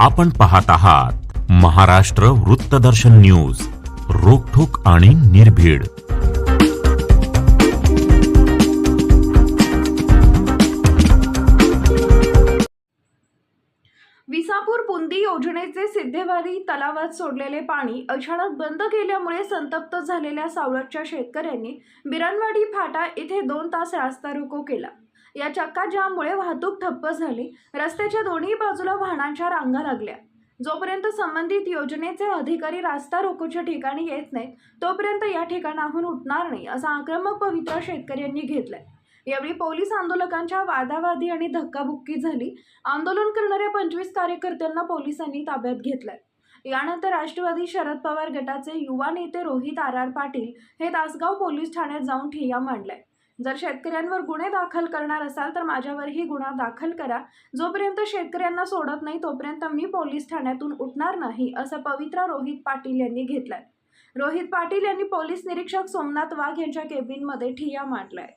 आपण पाहत आहात महाराष्ट्र वृत्तदर्शन न्यूज रोखोक आणि निर्भीड. विसापूर बुंदी योजनेचे सिद्धेवारी तलावात सोडलेले पाणी अचानक बंद केल्यामुळे संतप्त झालेल्या सावळतच्या शेतकऱ्यांनी बिरानवाडी फाटा येथे दोन तास रास्ता रोको केला. या चक्काजाममुळे वाहतूक ठप्प झाली. रस्त्याच्या दोन्ही बाजूला वाहनांच्या रांगा लागल्या. जोपर्यंत संबंधित योजनेचे अधिकारी रास्ता रोकोच्या ठिकाणी येत नाहीत तोपर्यंत या ठिकाणाहून उठणार नाही असा आक्रमक पवित्रा शेतकऱ्यांनी घेतलाय. यावेळी पोलीस आंदोलकांच्या वादावादी आणि धक्काबुक्की झाली. आंदोलन करणाऱ्या पंचवीस कार्यकर्त्यांना पोलिसांनी ताब्यात घेतलंय. यानंतर राष्ट्रवादी शरद पवार गटाचे युवा नेते रोहित आर आर पाटील हे तासगाव पोलीस ठाण्यात जाऊन ठिय्या मांडलाय. जर शेतकऱ्यांवर गुन्हे दाखल करणार असाल तर माझ्यावरही गुन्हा दाखल करा. जोपर्यंत शेतकऱ्यांना सोडत नाही तोपर्यंत मी पोलीस ठाण्यातून उठणार नाही असं पवित्रा रोहित पाटील यांनी घेतलाय. रोहित पाटील यांनी पोलीस निरीक्षक सोमनाथ वाघ यांच्या केबिनमध्ये ठिया मांडलाय.